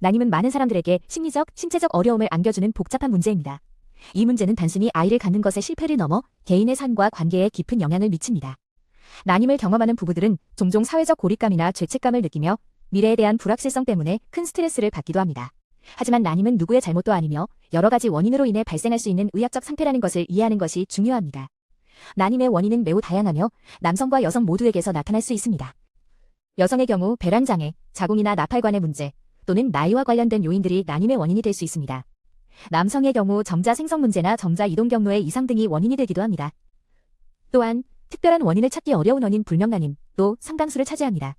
난임은 많은 사람들에게 심리적, 신체적 어려움을 안겨주는 복잡한 문제입니다. 이 문제는 단순히 아이를 갖는 것의 실패를 넘어 개인의 삶과 관계에 깊은 영향을 미칩니다. 난임을 경험하는 부부들은 종종 사회적 고립감이나 죄책감을 느끼며 미래에 대한 불확실성 때문에 큰 스트레스를 받기도 합니다. 하지만 난임은 누구의 잘못도 아니며 여러 가지 원인으로 인해 발생할 수 있는 의학적 상태라는 것을 이해하는 것이 중요합니다. 난임의 원인은 매우 다양하며 남성과 여성 모두에게서 나타날 수 있습니다. 여성의 경우 배란장애, 자궁이나 나팔관의 문제 또는 나이와 관련된 요인들이 난임의 원인이 될 수 있습니다. 남성의 경우 점자 생성 문제나 점자 이동 경로의 이상 등이 원인이 되기도 합니다. 또한 특별한 원인을 찾기 어려운 원인 불명 난임도 상당수를 차지합니다.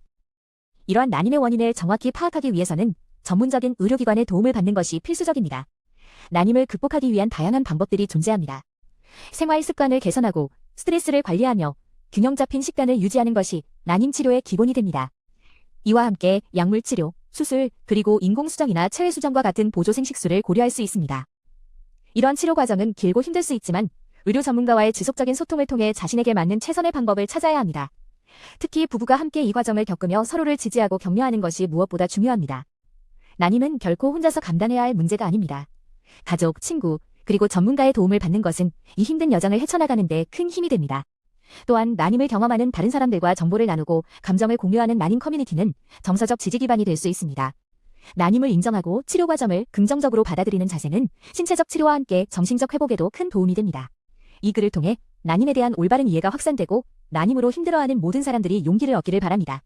이러한 난임의 원인을 정확히 파악하기 위해서는 전문적인 의료기관의 도움을 받는 것이 필수적입니다. 난임을 극복하기 위한 다양한 방법들이 존재합니다. 생활 습관을 개선하고 스트레스를 관리하며 균형 잡힌 식단을 유지하는 것이 난임 치료의 기본이 됩니다. 이와 함께 약물 치료, 수술, 그리고 인공수정이나 체외수정과 같은 보조 생식수를 고려할 수 있습니다. 이런 치료 과정은 길고 힘들 수 있지만 의료 전문가와의 지속적인 소통을 통해 자신에게 맞는 최선의 방법을 찾아야 합니다. 특히 부부가 함께 이 과정을 겪으며 서로를 지지하고 격려하는 것이 무엇보다 중요합니다. 난임은 결코 혼자서 감당해야 할 문제가 아닙니다. 가족, 친구, 그리고 전문가의 도움을 받는 것은 이 힘든 여정을 헤쳐나가는 데 큰 힘이 됩니다. 또한 난임을 경험하는 다른 사람들과 정보를 나누고 감정을 공유하는 난임 커뮤니티는 정서적 지지 기반이 될 수 있습니다. 난임을 인정하고 치료 과정을 긍정적으로 받아들이는 자세는 신체적 치료와 함께 정신적 회복에도 큰 도움이 됩니다. 이 글을 통해 난임에 대한 올바른 이해가 확산되고 난임으로 힘들어하는 모든 사람들이 용기를 얻기를 바랍니다.